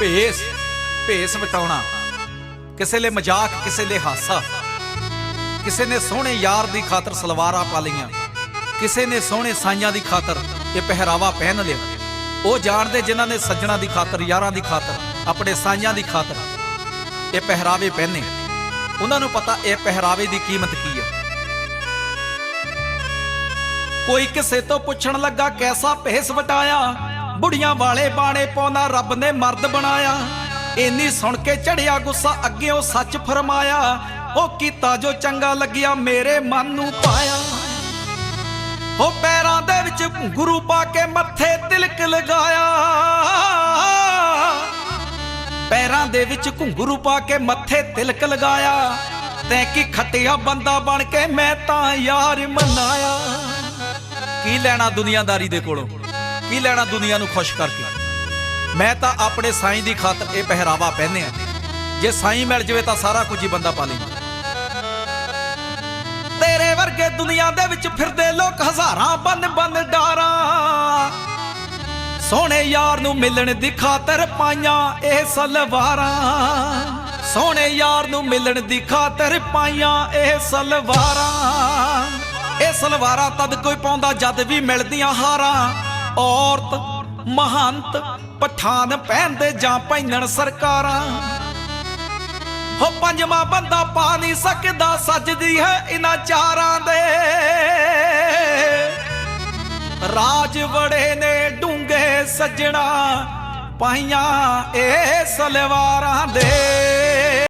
ਭੇਸ ਭੇਸ ਵਟਾਉਣਾ। ਕਿਸੇ ਲਈ ਮਜ਼ਾਕ, ਕਿਸੇ ਲਈ ਹਾਸਾ। ਕਿਸੇ ਨੇ ਸੋਹਣੇ ਯਾਰ ਦੀ ਖਾਤਰ ਸਲਵਾਰਾਂ ਪਾ ਲਈਆਂ। ਕਿਸੇ ਨੇ ਸੋਹਣੇ ਸਾਈਆਂ ਦੀ ਖਾਤਰ ਇਹ ਪਹਿਰਾਵਾ ਪਹਿਨ ਲਿਆ। ਉਹ ਜਾਣਦੇ ਜਿਨ੍ਹਾਂ ਨੇ ਸੱਜਣਾ ਦੀ ਖਾਤਰ, ਯਾਰਾਂ ਦੀ ਖਾਤਰ, ਆਪਣੇ ਸਾਈਆਂ ਦੀ ਖਾਤਰ ਇਹ ਪਹਿਰਾਵੇ ਪਹਿਨੇ। ਉਹਨਾਂ ਨੂੰ ਪਤਾ ਇਹ ਪਹਿਰਾਵੇ ਦੀ ਕੀਮਤ ਕੀ ਹੈ। ਕੋਈ ਕਿਸੇ ਤੋਂ ਪੁੱਛਣ ਲੱਗਾ, ਕੈਸਾ ਭੇਸ ਵਟਾਇਆ? ਬੁੜੀਆਂ ਵਾਲੇ ਬਾਣੇ ਪਾਉਂਦਾ, ਰੱਬ ਨੇ ਮਰਦ ਬਣਾਇਆ। ਇੰਨੀ ਸੁਣ ਕੇ ਚੜਿਆ ਗੁੱਸਾ, ਅੱਗੇ ਉਹ ਸੱਚ ਫਰਮਾਇਆ। ਉਹ ਕੀਤਾ ਜੋ ਚੰਗਾ ਲੱਗਿਆ, ਮੇਰੇ ਮਨ ਨੂੰ ਪਾਇਆ। ਉਹ ਪੈਰਾਂ ਦੇ ਵਿੱਚ ਗੁਰੂ ਪਾ ਕੇ ਮੱਥੇ ਤਿਲਕ ਲਗਾਇਆ। ਪੈਰਾਂ ਦੇ ਵਿੱਚ ਘੁੰਗਰੂ ਪਾ ਕੇ ਮੱਥੇ ਤਿਲਕ ਲਗਾਇਆ। ਤੈਂ ਕੀ ਖੱਟਿਆ ਬੰਦਾ ਬਣ ਕੇ, ਮੈਂ ਤਾਂ ਯਾਰ ਮਨਾਇਆ। ਕੀ ਲੈਣਾ ਦੁਨੀਆਦਾਰੀ ਦੇ ਕੋਲੋਂ? ਕੀ ਲੈਣਾ ਦੁਨੀਆ ਨੂੰ ਖੁਸ਼ ਕਰਕੇ? ਮੈਂ ਤਾਂ ਆਪਣੇ ਸਾਈਂ ਦੀ ਖਾਤਰ ਇਹ ਪਹਿਰਾਵਾ ਪਹਿਨਿਆ ਜੇ ਸਾਈਂ ਮਿਲ ਜਵੇ ਤਾਂ ਸਾਰਾ ਕੁਝ ਹੀ ਬੰਦਾ ਪਾ ਲੈਂਦਾ। ਤੇਰੇ ਵਰਗੇ ਦੁਨੀਆ ਦੇ ਵਿੱਚ ਫਿਰਦੇ ਲੋਕ ਹਜ਼ਾਰਾਂ ਬੰਨ ਬੰਨ ਡਾਰਾਂ। ਸੋਹਣੇ ਯਾਰ ਨੂੰ ਮਿਲਣ ਦੀ ਖਾਤਰ ਪਾਈਆਂ ਇਹ ਸਲਵਾਰਾਂ। ਸੋਹਣੇ ਯਾਰ ਨੂੰ ਮਿਲਣ ਦੀ ਖਾਤਰ ਪਾਈਆਂ ਇਹ ਸਲਵਾਰਾਂ। ਇਹ ਸਲਵਾਰਾਂ ਤਦ ਕੋਈ ਪਾਉਂਦਾ ਜਦ ਵੀ ਮਿਲਦੀਆਂ ਹਾਰਾਂ। ਔਰਤ ਮਹੰਤ ਪਠਾਨ ਪਹਿਨਦੇ ਜਾਂ ਪੈਨਣ ਸਰਕਾਰਾਂ। ਹੋ ਪੰਜਵਾਂ ਬੰਦਾ ਪਾ ਨਹੀਂ ਸਕਦਾ, ਸੱਜਦੀ ਹੈ ਇਹਨਾਂ ਚਾਰਾਂ ਦੇ। ਰਾਜ ਵੜੇ ਨੇ ਡੂੰਗੇ ਸੱਜਣਾ ਪਾਈਆਂ ਇਹ ਸਲਵਾਰਾਂ ਦੇ।